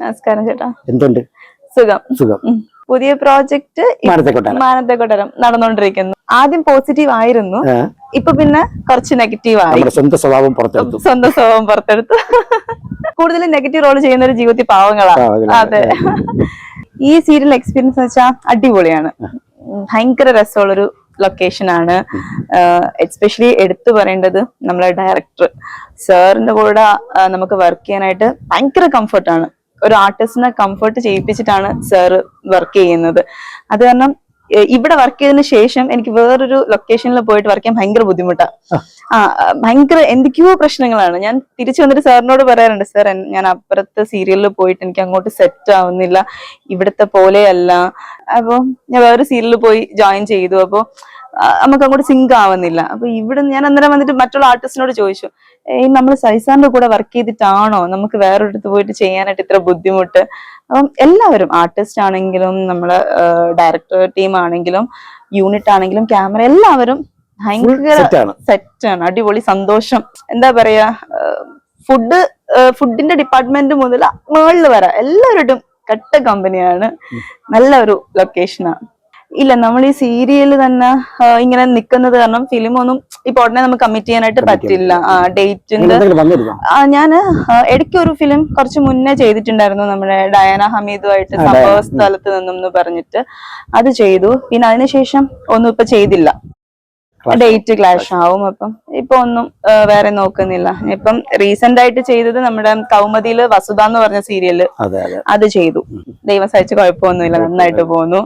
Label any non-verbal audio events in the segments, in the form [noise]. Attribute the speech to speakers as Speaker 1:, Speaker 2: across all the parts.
Speaker 1: നമസ്കാരം ചേട്ടാ.
Speaker 2: എന്തുണ്ട്?
Speaker 1: സുഖം.
Speaker 2: സുഖം.
Speaker 1: പുതിയ പ്രോജക്റ്റ്
Speaker 2: മാനത്തെ കൊട്ടാരം
Speaker 1: മാനത്തെ കൊട്ടാരം നടന്നുകൊണ്ടിരിക്കുന്നു. ആദ്യം പോസിറ്റീവ് ആയിരുന്നു. ഇപ്പൊ പിന്നെ കുറച്ച് നെഗറ്റീവ് ആയി.
Speaker 2: സ്വന്തം സ്വഭാവം പുറത്തെടുത്തു.
Speaker 1: സ്വന്തം സ്വഭാവം പുറത്തെടുത്തു. കൂടുതൽ നെഗറ്റീവ് റോൾ ചെയ്യുന്ന ഒരു ജീവിതത്തിൽ പാവങ്ങളാണ്. അതെ. [laughs] ഈ സീരിയൽ എക്സ്പീരിയൻസ് വെച്ചാൽ അടിപൊളിയാണ്. ഭയങ്കര രസമുള്ളൊരു ലൊക്കേഷൻ ആണ്. എസ്പെഷ്യലി എടുത്തു പറയേണ്ടത് നമ്മളെ ഡയറക്ടർ സാറിന്റെ കൂടെ നമുക്ക് വർക്ക് ചെയ്യാനായിട്ട് ഭയങ്കര കംഫർട്ടാണ് ഒരു ആർട്ടിസ്റ്റിനെ കംഫർട്ട് ചെയ്യിപ്പിച്ചിട്ടാണ് സാറ് വർക്ക് ചെയ്യുന്നത്. അത് കാരണം ഇവിടെ വർക്ക് ചെയ്തതിന് ശേഷം എനിക്ക് വേറൊരു ലൊക്കേഷനിൽ പോയിട്ട് വർക്ക് ചെയ്യാൻ ഭയങ്കര ബുദ്ധിമുട്ടാണ് ആ. ഭയങ്കര എന്തൊക്കെയോ പ്രശ്നങ്ങളാണ്. ഞാൻ തിരിച്ചു വന്നിട്ട് സാറിനോട് പറയാറുണ്ട് സാർ ഞാൻ അപ്പുറത്തെ സീരിയലിൽ പോയിട്ട് എനിക്ക് അങ്ങോട്ട് സെറ്റ് ആവുന്നില്ല. ഇവിടുത്തെ പോലെയല്ല. അപ്പൊ ഞാൻ വേറെ സീരിയലിൽ പോയി ജോയിൻ ചെയ്തു. അപ്പൊ ആ, നമുക്ക് അങ്ങോട്ട് സിങ്ക് ആവുന്നില്ല. അപ്പൊ ഇവിടെ ഞാൻ അന്നേരം വന്നിട്ട് മറ്റുള്ള ആർട്ടിസ്റ്റിനോട് ചോദിച്ചു ഈ നമ്മൾ സൈസാറിന്റെ കൂടെ വർക്ക് ചെയ്തിട്ടാണോ? നമുക്ക് വേറൊരിടത്ത് പോയിട്ട് ചെയ്യാനായിട്ട് ഇത്ര ബുദ്ധിമുട്ട്? അപ്പം എല്ലാവരും ആർട്ടിസ്റ്റ് ആണെങ്കിലും നമ്മൾ ഡയറക്ടർ ടീം ആണെങ്കിലും യൂണിറ്റ് ആണെങ്കിലും ക്യാമറ എല്ലാവരും ഭയങ്കര
Speaker 2: സെറ്റാണ്
Speaker 1: ആണ്. അടിപൊളി സന്തോഷം. എന്താ പറയാ ഫുഡ് ഫുഡിന്റെ ഡിപ്പാർട്ട്മെന്റ് മുതൽ മുകളിൽ വരാം എല്ലാവരോടും കട്ട കമ്പനിയാണ് നല്ല ഒരു ലൊക്കേഷനാണ് ഇല്ല നമ്മൾ ഈ സീരിയൽ തന്നെ ഇങ്ങനെ നിൽക്കുന്നത് കാരണം ഫിലിം ഒന്നും ഇപ്പൊ ഉടനെ നമുക്ക് കമ്മിറ്റ് ചെയ്യാനായിട്ട് പറ്റില്ല. ഡേറ്റിന്റെ ഞാൻ ഇടയ്ക്ക് ഒരു ഫിലിം കുറച്ച് മുന്നേ ചെയ്തിട്ടുണ്ടായിരുന്നു നമ്മുടെ ഡയാന ഹമീദുമായിട്ട് സംഭവ സ്ഥലത്ത് നിന്നും പറഞ്ഞിട്ട്. അത് ചെയ്തു. പിന്നെ അതിനുശേഷം ഒന്നും ഇപ്പൊ ചെയ്തില്ല. ഡേറ്റ് ക്ലാഷ് ആവും. അപ്പം. ഇപ്പൊ ഒന്നും വേറെ നോക്കുന്നില്ല. ഇപ്പം റീസെന്റ് ആയിട്ട് ചെയ്തത് നമ്മുടെ കൗമതിയിൽ വസുധ എന്ന് പറഞ്ഞ സീരിയൽ
Speaker 2: അതെ
Speaker 1: ചെയ്തു. ദൈവം സഹിച്ച് കുഴപ്പമൊന്നുമില്ല. നന്നായിട്ട് പോകുന്നു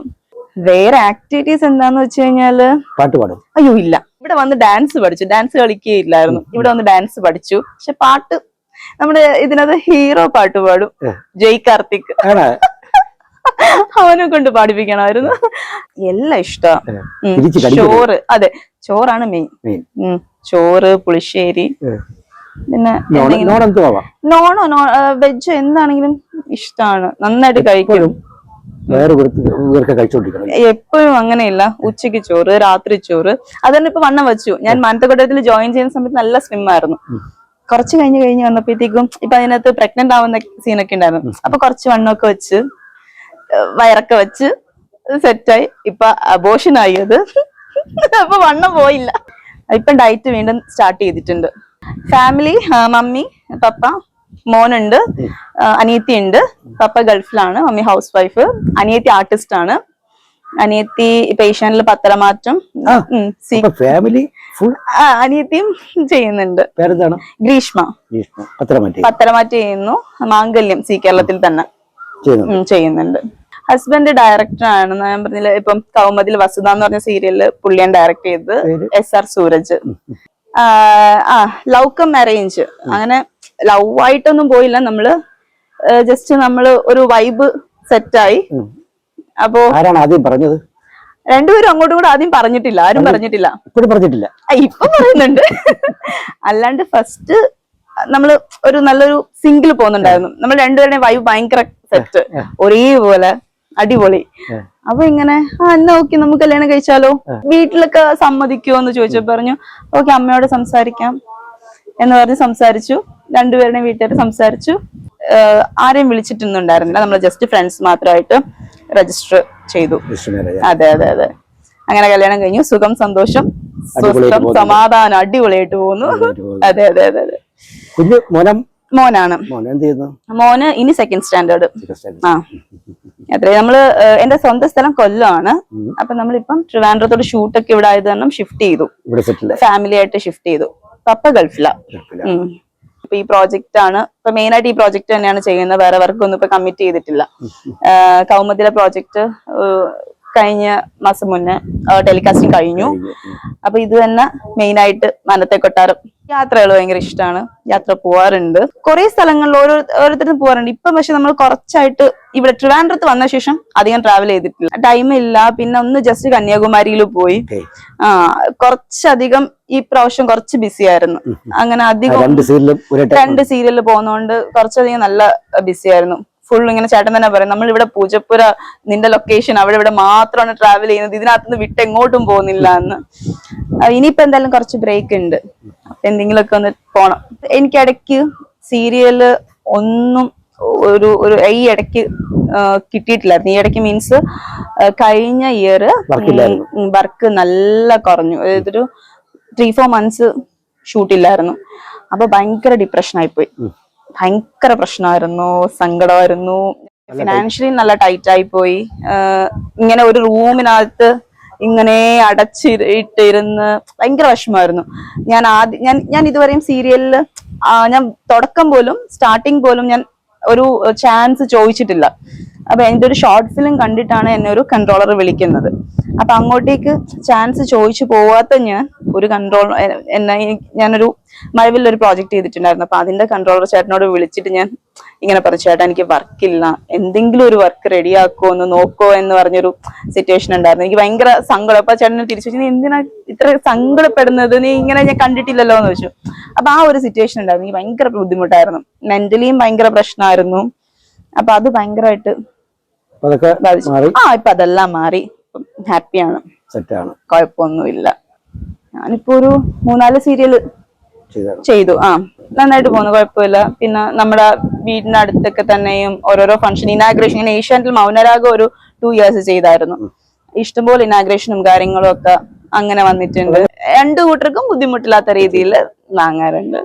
Speaker 1: വേറെ ആക്ടിവിറ്റീസ് എന്താന്ന് വെച്ച് കഴിഞ്ഞാൽ?
Speaker 2: പാട്ട് പാടും.
Speaker 1: അയ്യോ ഇല്ല. ഇവിടെ വന്ന് ഡാൻസ് പഠിച്ചു. ഡാൻസ് കളിക്കുകയില്ലായിരുന്നു. ഇവിടെ വന്ന് ഡാൻസ് പഠിച്ചു. പക്ഷെ പാട്ട് നമ്മുടെ ഇതിനകത്ത് ഹീറോ പാട്ട് പാടും. ജയ് കാർത്തിക്. അവനെ കൊണ്ട് പാടിപ്പിക്കണമായിരുന്നു. എല്ലാം
Speaker 2: ഇഷ്ടമാണ്.
Speaker 1: ചോറ്. അതെ. ചോറാണ് മെയിൻ. ചോറ് പുളിശ്ശേരി. പിന്നെ നോണോ? വെജ് എന്താണെങ്കിലും ഇഷ്ടമാണ് നന്നായിട്ട് കഴിക്കും.
Speaker 2: വേറെ ഇവർക്ക് കഴിച്ചോണ്ടിരിക്കണം.
Speaker 1: എപ്പോഴും അങ്ങനെയില്ല. ഉച്ചയ്ക്ക് ചോറ് രാത്രി ചോറ്. അതന്നെ ഇപ്പൊ വണ്ണം വെച്ചു. ഞാൻ മാനന്തകോട്ടത്തിൽ ജോയിൻ ചെയ്യുന്ന സമയത്ത് നല്ല സ്ലിം ആയിരുന്നു.
Speaker 2: കുറച്ച്
Speaker 1: കഴിഞ്ഞ് കഴിഞ്ഞ് വന്നപ്പോഴത്തേക്കും ഇപ്പൊ അതിനകത്ത് പ്രഗ്നന്റ് ആവുന്ന സീനൊക്കെ ഉണ്ടായിരുന്നു. അപ്പൊ കുറച്ച് വണ്ണമൊക്കെ വെച്ച് വയറൊക്കെ വെച്ച് സെറ്റായി ഇപ്പൊ അബോഷൻ ആയി അത്. അപ്പൊ വണ്ണം പോയില്ല. ഇപ്പൊ ഡയറ്റ് വീണ്ടും സ്റ്റാർട്ട് ചെയ്തിട്ടുണ്ട്. ഫാമിലി മമ്മി പപ്പ മോനുണ്ട്. അനിയത്തി ഉണ്ട് പപ്പ ഗൾഫിലാണ്. മമ്മി ഹൗസ് വൈഫ് അനിയത്തി ആർട്ടിസ്റ്റ് ആണ് അനിയത്തി പേഷ്യനിൽ പത്രമാറ്റം.
Speaker 2: ആ.
Speaker 1: ഉം,
Speaker 2: ഫാമിലി
Speaker 1: അനിയത്തിയും ചെയ്യുന്നുണ്ട്. ഗ്രീഷ്മ. പത്തരമാറ്റ് ചെയ്യുന്നു. മാംഗല്യം സി കേരളത്തിൽ തന്നെ.
Speaker 2: ചെയ്യുന്നുണ്ട്.
Speaker 1: ഹസ്ബൻഡ് ഡയറക്ടർ ആണ്. ഞാൻ പറഞ്ഞില്ല ഇപ്പം കൗമതിൽ വസുത എന്ന് പറഞ്ഞ സീരിയലിൽ പുള്ളിയാണ് ഡയറക്ട് ചെയ്തത്. S R Sooraj. Love arrange. അങ്ങനെ ലവ് ആയിട്ടൊന്നും പോയില്ല. നമ്മൾ ജസ്റ്റ് നമ്മൾ ഒരു വൈബ് സെറ്റായി. അപ്പോ
Speaker 2: ആരാണ് ആദ്യം പറഞ്ഞത്?
Speaker 1: രണ്ടുപേരും അങ്ങോട്ടും കൂടെ ആദ്യം പറഞ്ഞിട്ടില്ല. ആരും പറഞ്ഞിട്ടില്ല.
Speaker 2: ഇപ്പോഴും പറഞ്ഞിട്ടില്ല.
Speaker 1: ഇപ്പൊ പറയുന്നുണ്ട്. അല്ലാണ്ട് ഫസ്റ്റ് നമ്മൾ ഒരു നല്ലൊരു സിംഗിൾ പോകുന്നുണ്ടായിരുന്നു. നമ്മൾ രണ്ടുപേരുടെ വൈബ് ഭയങ്കര സെറ്റ് ഒരേപോലെ അടിപൊളി. അപ്പൊ ഇങ്ങനെ ആ എന്നാ ഓക്കെ നമുക്ക് കല്യാണം കഴിച്ചാലോ? വീട്ടിലൊക്കെ സമ്മതിക്കുമോ എന്ന് ചോദിച്ചു പറഞ്ഞു ഓക്കെ അമ്മയോട് സംസാരിക്കാം എന്ന് പറഞ്ഞ് സംസാരിച്ചു. രണ്ടുപേരുടെയും വീട്ടുകാർ സംസാരിച്ചു. ആരെയും വിളിച്ചിട്ടൊന്നുണ്ടായിരുന്നില്ല നമ്മൾ ജസ്റ്റ് ഫ്രണ്ട്സ് മാത്രമായിട്ട് രജിസ്റ്റർ ചെയ്തു. അതെ അതെ അതെ. അങ്ങനെ കല്യാണം കഴിഞ്ഞു. സുഖം സന്തോഷം.
Speaker 2: സുഖം
Speaker 1: സ്വസ്ഥം സമാധാനം അടിപൊളിയായിട്ട് പോകുന്നു. അതെ അതെ അതെ അതെ.
Speaker 2: കുഞ്ഞു മോനം?
Speaker 1: മോനാണ്. മോന് ഇനി സെക്കൻഡ് സ്റ്റാൻഡേർഡ് ആ. അത്രേ. നമ്മൾ എന്റെ സ്വന്തം സ്ഥലം കൊല്ലമാണ്. അപ്പൊ നമ്മളിപ്പം ട്രിവാൻഡ്രത്തോട് ഷൂട്ടൊക്കെ ഇവിടെ ആയത് കാരണം ഷിഫ്റ്റ് ചെയ്തു. ഫാമിലി ആയിട്ട് ഷിഫ്റ്റ് ചെയ്തു. പപ്പ ഗൾഫിലാ. ഉം. ഇപ്പൊ ഈ പ്രോജക്റ്റ് ആണ് ഇപ്പൊ മെയിൻ ആയിട്ട് ഈ പ്രോജക്റ്റ് തന്നെയാണ് ചെയ്യുന്നത്. വേറെ വർക്ക് ഒന്നും ഇപ്പൊ കമ്മിറ്റ് ചെയ്തിട്ടില്ല. കൗമുദിലെ പ്രോജക്റ്റ് കഴിഞ്ഞ മാസം മുന്നേ ടെലികാസ്റ്റിംഗ് കഴിഞ്ഞു. അപ്പൊ ഇത് തന്നെ മെയിൻ ആയിട്ട് മനത്തെ കൊട്ടാരം. യാത്രകൾ ഭയങ്കര ഇഷ്ടമാണ് യാത്ര പോവാറുണ്ട്. കുറെ സ്ഥലങ്ങളിൽ ഓരോ ഓരോരുത്തരും പോവാറുണ്ട്. ഇപ്പൊ പക്ഷെ നമ്മൾ കുറച്ചായിട്ട് ഇവിടെ ട്രിവാൻഡ്രത്ത് വന്ന ശേഷം അധികം ട്രാവൽ ചെയ്തിട്ടില്ല. ടൈം ഇല്ല. പിന്നെ ഒന്ന് ജസ്റ്റ് കന്യാകുമാരിയിൽ പോയി. ആ കുറച്ചധികം ഈ പ്രാവശ്യം കുറച്ച് ബിസി ആയിരുന്നു. അങ്ങനെ അധികം
Speaker 2: രണ്ട്
Speaker 1: സീരിയലിൽ പോകുന്നതുകൊണ്ട് കുറച്ചധികം നല്ല ബിസി ആയിരുന്നു. ഫുൾ ഇങ്ങനെ ചേട്ടൻ തന്നെ പറയാം നമ്മൾ ഇവിടെ പൂജപ്പുര നിന്റെ ലൊക്കേഷൻ അവിടെ ഇവിടെ മാത്രമാണ് ട്രാവൽ ചെയ്യുന്നത്. ഇതിനകത്തുനിന്ന് വിട്ട് എങ്ങോട്ടും പോകുന്നില്ല എന്ന്. ഇനിയിപ്പോ എന്തായാലും കുറച്ച് ബ്രേക്ക് ഉണ്ട്. എന്തെങ്കിലുമൊക്കെ ഒന്ന് പോണം. എനിക്ക് ഇടയ്ക്ക് സീരിയൽ ഒന്നും ഒരു ഒരു ഈ ഇടയ്ക്ക് കിട്ടിയിട്ടില്ലായിരുന്നു. ഈ ഇടയ്ക്ക് മീൻസ് കഴിഞ്ഞ ഇയർ വർക്ക് നല്ല കുറഞ്ഞു. അതായത് ഒരു ത്രീ ഫോർ മന്ത്സ് ഷൂട്ടില്ലായിരുന്നു അപ്പൊ ഭയങ്കര ഡിപ്രഷൻ ആയിപ്പോയി. ഭയങ്കര പ്രശ്നമായിരുന്നു സങ്കടമായിരുന്നു. ഫിനാൻഷ്യലി നല്ല ടൈറ്റ് ആയി പോയി ഇങ്ങനെ ഒരു റൂമിനകത്ത് ഇങ്ങനെ അടച്ചിട്ടിരുന്ന് ഭയങ്കര വിഷമമായിരുന്നു. ഞാൻ ആദ്യം ഞാൻ ഞാൻ ഇതുവരെയും സീരിയലിൽ ഞാൻ തുടക്കം പോലും സ്റ്റാർട്ടിങ് പോലും ഞാൻ ഒരു ചാൻസ് ചോദിച്ചിട്ടില്ല. അപ്പൊ എന്റെ ഒരു ഷോർട്ട് ഫിലിം കണ്ടിട്ടാണ് എന്നെ ഒരു കൺട്രോളർ വിളിക്കുന്നത്. അപ്പൊ അങ്ങോട്ടേക്ക് ചാൻസ് ചോദിച്ചു പോവാത്ത ഞാൻ ഒരു കൺട്രോൾ എന്നെ ഞാനൊരു മഴവിൽ ഒരു പ്രോജക്റ്റ് ചെയ്തിട്ടുണ്ടായിരുന്നു. അപ്പൊ അതിന്റെ കൺട്രോളർ ചേട്ടനോട് വിളിച്ചിട്ട് ഞാൻ ഇങ്ങനെ പറഞ്ഞു ചേട്ടാ എനിക്ക് വർക്കില്ല എന്തെങ്കിലും ഒരു വർക്ക് റെഡി ആക്കോ ഒന്ന് നോക്കോ എന്ന് പറഞ്ഞൊരു സിറ്റുവേഷൻ ഉണ്ടായിരുന്നു. എനിക്ക് ഭയങ്കര സങ്കടം. അപ്പൊ ചേട്ടനെ തിരിച്ചു നീ എന്തിനാ ഇത്ര സങ്കടപ്പെടുന്നത്? നീ ഇങ്ങനെ ഞാൻ കണ്ടിട്ടില്ലല്ലോ? എന്ന് ചോദിച്ചു. അപ്പൊ ആ ഒരു സിറ്റുവേഷൻ ഉണ്ടായിരുന്നു. എനിക്ക് ഭയങ്കര ബുദ്ധിമുട്ടായിരുന്നു. മെന്റലിയും ഭയങ്കര പ്രശ്നമായിരുന്നു. അപ്പൊ അത് ഭയങ്കരമായിട്ട് ആ ഇപ്പൊ അതെല്ലാം മാറി. ഹാപ്പിയാണ്.
Speaker 2: സെറ്റാണ്.
Speaker 1: കുഴപ്പമൊന്നുമില്ല. ഞാനിപ്പോ ഒരു മൂന്നാൽ സീരിയൽ
Speaker 2: ചെയ്തത്
Speaker 1: ചെയ്തു. ആ നന്നായിട്ട് പോകുന്നു കുഴപ്പമില്ല. പിന്നെ നമ്മുടെ വീടിന്റെ അടുത്തൊക്കെ തന്നെയും ഓരോരോ ഫംഗ്ഷൻ ഇനാഗ്രേഷൻ ഇങ്ങനെ ഏഷ്യാനെറ്റിൽ മൗനരാഗം ഒരു ടു ഇയേഴ്സ് ചെയ്തായിരുന്നു. ഇഷ്ടംപോലെ ഇനാഗ്രേഷനും കാര്യങ്ങളും ഒക്കെ അങ്ങനെ വന്നിട്ടുണ്ട്. രണ്ടു കൂട്ടർക്കും ബുദ്ധിമുട്ടില്ലാത്ത രീതിയിൽ വാങ്ങാറുണ്ട്